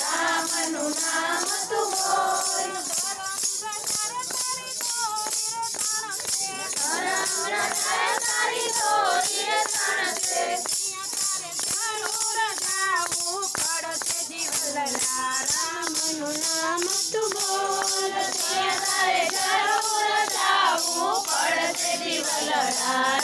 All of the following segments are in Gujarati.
રામનું નામ તું બોલ તારી તો નિરતણ છે રામનું નામ તું બોલ તારે જરૂર જાવું પડશે દિવલ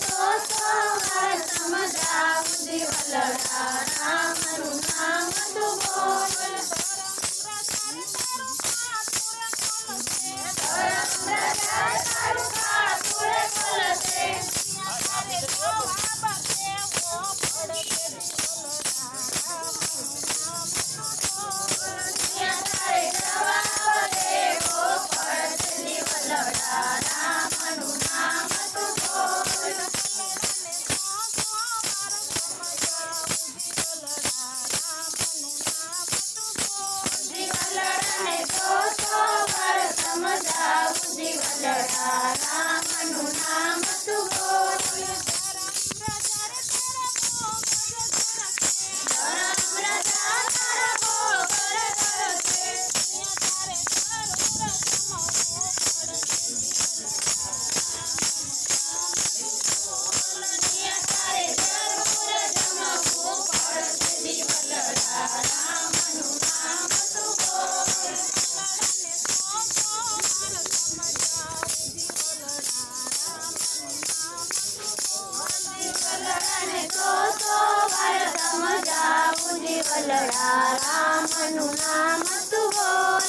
सोसो समदा વલડા રામનું નામ તું બોલ.